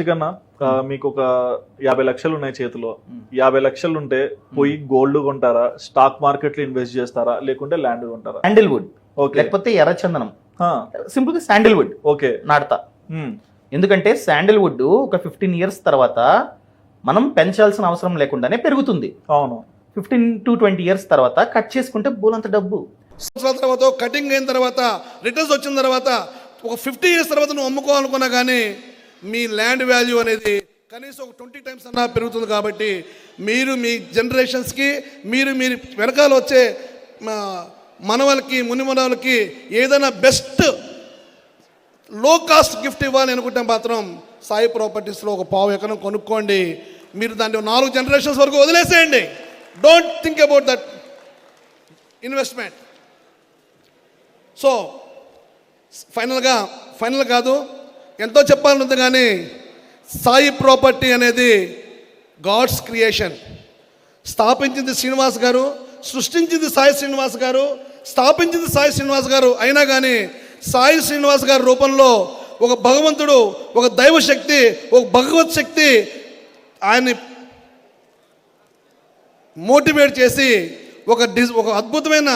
చికన్న మీకు ఒక యాభై లక్షలు ఉన్నాయి చేతిలో. యాభై లక్షలు ఉంటే పోయి గోల్డ్ కొంటారా? స్టాక్ మార్కెట్లో ఇన్వెస్ట్ చేస్తారా? లేకుంటే ల్యాండ్ కొంటారా? శాండిల్వుడ్. ఓకే. లేకపోతే ఎర్రచందనం. సింపుల్గా శాండిల్వుడ్. ఓకే. నాడతా ఎందుకంటే శాండిల్వుడ్ ఒక ఫిఫ్టీన్ ఇయర్స్ తర్వాత మనం పెంచాల్సిన అవసరం లేకుండానే పెరుగుతుంది. అవును. ఫిఫ్టీన్ టు ట్వంటీ ఇయర్స్ తర్వాత కట్ చేసుకుంటే బోలంత డబ్బు. సంవత్సరాల తర్వాత కటింగ్ అయిన తర్వాత రిటర్న్స్ వచ్చిన తర్వాత ఒక ఫిఫ్టీ ఇయర్స్ తర్వాత నువ్వు అమ్ముకోవాలనుకున్నా కానీ మీ ల్యాండ్ వాల్యూ అనేది కనీసం ఒక ట్వంటీ టైమ్స్ అన్నా పెరుగుతుంది కాబట్టి మీరు మీ జనరేషన్స్కి మీరు మీరు వెనకాల వచ్చే మా మనవలకి ముని మనవలకి ఏదైనా బెస్ట్లో కాస్ట్ గిఫ్ట్ ఇవ్వాలి అనుకుంటే మాత్రం సాయి ప్రాపర్టీస్లో ఒక పావు ఎకరం కొనుక్కోండి. మీరు దాన్ని నాలుగు జనరేషన్స్ వరకు వదిలేసేయండి. Don't think about that investment so ఫైనల్గా ఫైనల్ కాదు. ఎంతో చెప్పాలనుంది కానీ సాయి ప్రాపర్టీ అనేది గాడ్స్ క్రియేషన్. స్థాపించింది శ్రీనివాస్ గారు సృష్టించింది సాయి శ్రీనివాస్ గారు స్థాపించింది సాయి శ్రీనివాస్ గారు అయినా కానీ సాయి శ్రీనివాస్ గారి రూపంలో ఒక భగవంతుడు ఒక దైవ శక్తి ఒక భగవత్ శక్తి ఆయన్ని మోటివేట్ చేసి ఒక డిజ్ ఒక అద్భుతమైన